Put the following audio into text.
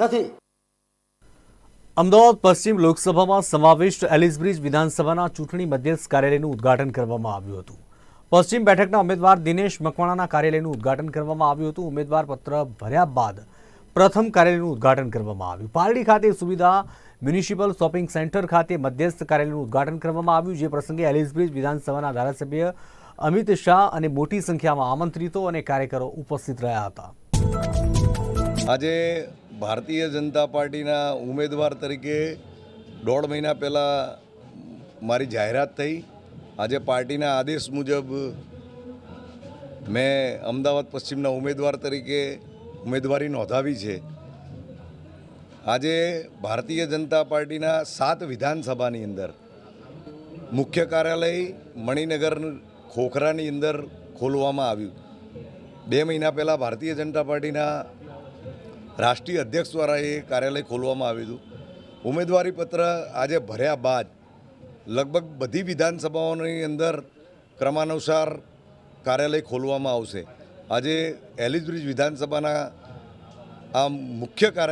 નથી. અમદાવાદ પશ્ચિમ લોકસભામાં સમાવિષ્ટ એલિસબ્રિજ વિધાનસભાના ચૂંટણી મધ્યસ્થ કાર્યાલયનું ઉદ્ઘાટન કરવામાં આવ્યું હતું. પશ્ચિમ બેઠકના ઉમેદવાર દિનેશ મકવાણાના કાર્યાલયનું ઉદ્ઘાટન કરવામાં આવ્યું હતું. ઉમેદવાર પત્ર ભર્યા બાદ પ્રથમ કાર્યાલયનું ઉદ્ઘાટન કરવામાં આવ્યું. પારડી ખાતે સુવિધા મ્યુનિસિપલ શોપિંગ સેન્ટર ખાતે મધ્યસ્થ કાર્યાલયનું ઉદ્ઘાટન કરવામાં આવ્યું. જે પ્રસંગે એલિસબ્રિજ વિધાનસભાના ધારાસભ્ય અમિત શાહ અને મોટી સંખ્યામાં આમંત્રિતો અને કાર્યકરો ઉપસ્થિત રહ્યા હતા. આજે ભારતીય જનતા પાર્ટીના ઉમેદવાર તરીકે દોઢ મહિના પહેલાં મારી જાહેરાત થઈ. આજે પાર્ટીના આદેશ મુજબ મેં અમદાવાદ પશ્ચિમના ઉમેદવાર તરીકે ઉમેદવારી નોંધાવી છે. આજે ભારતીય જનતા પાર્ટીના સાત વિધાનસભાની અંદર, મુખ્ય કાર્યાલય મણિનગર ખોખરાની અંદર ખોલવામાં આવ્યું. બે મહિના પહેલાં ભારતીય જનતા પાર્ટીના રાષ્ટ્રીય અધ્યક્ષ દ્વારા એ કાર્યાલય ખોલવામાં આવ્યું હતું. ઉમેદવારી પત્ર આજે ભર્યા બાદ લગભગ બધી વિધાનસભાઓની અંદર ક્રમાનુસાર કાર્યાલય ખોલવામાં આવશે. આજે એલિસબ્રિજ વિધાનસભાના આ મુખ્ય કાર્યાલય